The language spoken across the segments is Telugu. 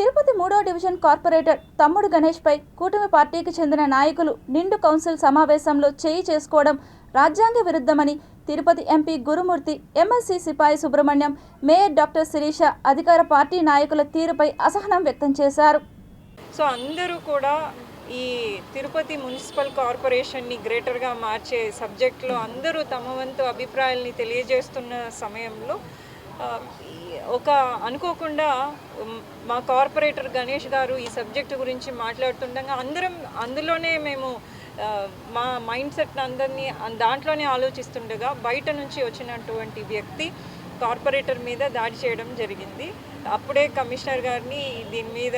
తిరుపతి మూడో డివిజన్ కార్పొరేటర్ తమ్ముడు గణేష్పై కూటమి పార్టీకి చెందిన నాయకులు నిండు కౌన్సిల్ సమావేశంలో చేయి చేసుకోవడం రాజ్యాంగ విరుద్ధమని తిరుపతి ఎంపీ గురుమూర్తి ఎమ్మెల్సీ సిపాయి సుబ్రహ్మణ్యం మేయర్ డాక్టర్ శిరీష అధికార పార్టీ నాయకుల తీరుపై అసహనం వ్యక్తం చేశారు. సో అందరూ కూడా ఈ తిరుపతి మున్సిపల్ కార్పొరేషన్ని గ్రేటర్గా మార్చే సబ్జెక్ట్లో అందరూ తమ వంతు అభిప్రాయాల్ని తెలియజేస్తున్న సమయంలో ఒక అనుకోకుండా మా కార్పొరేటర్ గణేష్ గారు ఈ సబ్జెక్టు గురించి మాట్లాడుతుండగా అందరం అందులోనే మేము మా మైండ్ సెట్ అందరినీ దాంట్లోనే ఆలోచిస్తుండగా బయట నుంచి వచ్చినటువంటి వ్యక్తి కార్పొరేటర్ మీద దాడి చేయడం జరిగింది. అప్పుడే కమిషనర్ గారిని దీని మీద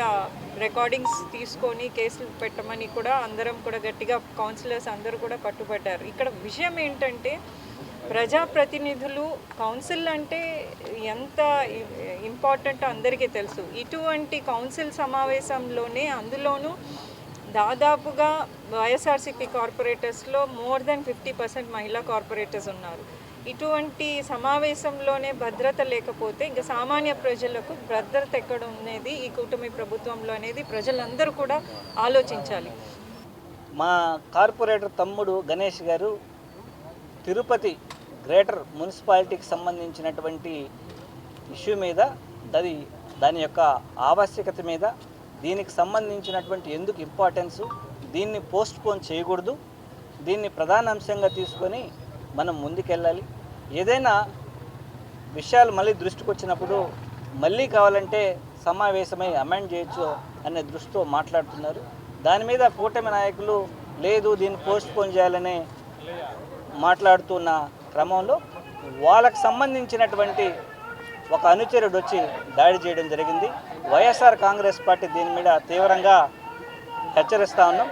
రికార్డింగ్స్ తీసుకొని కేసులు పెట్టమని కూడా అందరం కూడా గట్టిగా కౌన్సిలర్స్ అందరూ కూడా పట్టుబడ్డారు ఇక్కడ విషయం ఏంటంటే ప్రజాప్రతినిధులు కౌన్సిల్ అంటే ఎంత ఇంపార్టెంట్ అందరికీ తెలుసు. ఇటువంటి కౌన్సిల్ సమావేశంలోనే అందులోనూ దాదాపుగా వైఎస్ఆర్సీపీ కార్పొరేటర్స్లో మోర్ దెన్ ఫిఫ్టీ పర్సెంట్ మహిళా కార్పొరేటర్స్ ఉన్నారు. ఇటువంటి సమావేశంలోనే భద్రత లేకపోతే ఇంకా సామాన్య ప్రజలకు భద్రత ఎక్కడ ఉన్నది ఈ కూటమి ప్రభుత్వంలో అనేది ప్రజలందరూ కూడా ఆలోచించాలి. మా కార్పొరేటర్ తమ్ముడు గణేష్ గారు తిరుపతి గ్రేటర్ మున్సిపాలిటీకి సంబంధించినటువంటి ఇష్యూ మీద అది దాని యొక్క ఆవశ్యకత మీద దీనికి సంబంధించినటువంటి ఎందుకు ఇంపార్టెన్సు దీన్ని పోస్ట్ పోన్ చేయకూడదు. దీన్ని ప్రధాన అంశంగా తీసుకొని మనం ముందుకెళ్ళాలి. ఏదైనా విషయాలు మళ్ళీ దృష్టికి వచ్చినప్పుడు మళ్ళీ కావాలంటే సమావేశమై అమెండ్ చేయొచ్చు అనే దృష్టితో మాట్లాడుతున్నారు. దాని మీద కూటమి నాయకులు లేదు దీన్ని పోస్ట్ పోన్ చేయాలని మాట్లాడుతున్న క్రమంలో వాళ్ళకు సంబంధించినటువంటి ఒక అనుచరుడు వచ్చి దాడి చేయడం జరిగింది. వైఎస్ఆర్ కాంగ్రెస్ పార్టీ దీని మీద తీవ్రంగా హెచ్చరిస్తా ఉన్నాం.